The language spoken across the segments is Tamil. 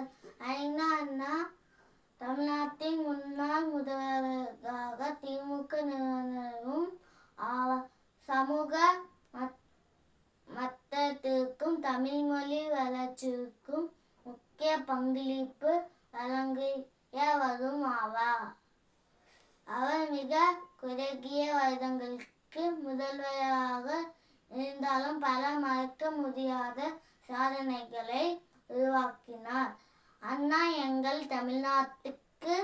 அறிஞர் ஐநா அண்ணா தமிழ்நாட்டின் முன்னாள் முதல்வராக திமுக நிறுவனரும் சமூக மத்தத்திற்கும் தமிழ் மொழி வளர்ச்சிக்கும் முக்கிய பங்களிப்பு வழங்கியவரும் ஆவார். அவர் மிக குறுகிய வருடங்களுக்கு முதல்வராக இருந்தாலும் பல மறக்க முடியாத சாதனைகளை உருவாக்கினார். அண்ணா எங்கள் தமிழ்நாட்டுக்கு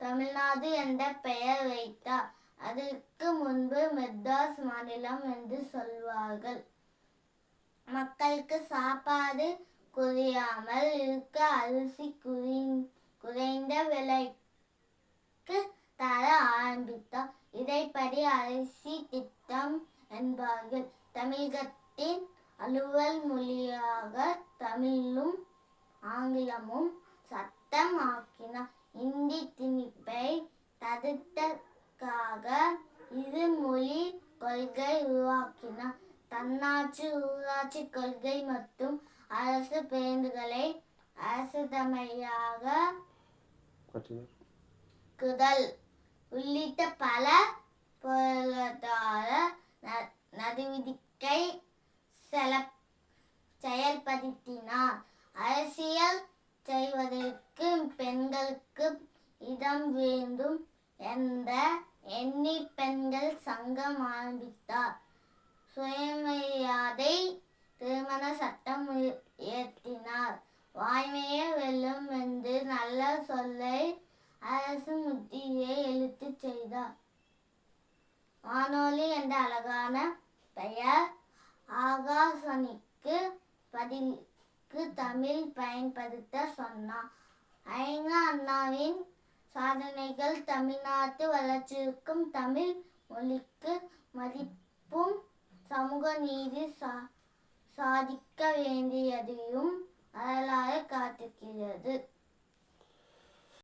தமிழ்நாடு என்ற பெயர் வைத்தார் அதற்கு முன்பு மெட்ராஸ் மாநிலம் என்று சொல்வார்கள். மக்களுக்கு சாப்பாடு குறையாமல் இருக்க அரிசி குறி குறைந்த விலைக்கு தர ஆரம்பித்தார். இதைப்படி அரிசி திட்டம் என்பார்கள். தமிழகத்தின் அலுவல் மொழியாக தமிழும் ஆங்கிலமும் சட்டம் ஆக்கினார் இந்தி திணிப்பை தடுத்தற்காக இரு மொழி கொள்கை உருவாக்கினார் தன்னாட்சி ஊராட்சி கொள்கை மற்றும் அரசு பேருந்துகளை அரசுதமையாக குதல் உள்ளிட்ட பல பொருளாதார ந- நடவடிக்கை செல- செயல்படுத்தினார். சங்கம் வேண்டும் என்ற எண்ணி பெண்கள் சங்கம் ஆரம்பித்தார். சுயமரியாதை திருமண சட்டம் உய- இயற்றினார். வாய்மையே வெல்லும் என்று நல்ல சொல்லை அரசு முத்தியை எழுத்து செய்தார். வானொலி என்ற அழகான பெயர் ஆகாசனிக்கு பதிலுக்கு தமிழ் பயன்படுத்த சொன்னார். ஐநா அண்ணாவின் சாதனைகள் தமிழ்நாட்டு வளர்ச்சிக்கும் தமிழ் மொழிக்கு மதிப்பும் சமூக நீதி சா- சாதிக்க வேண்டியதையும் வரலாறு காட்டுகிறது.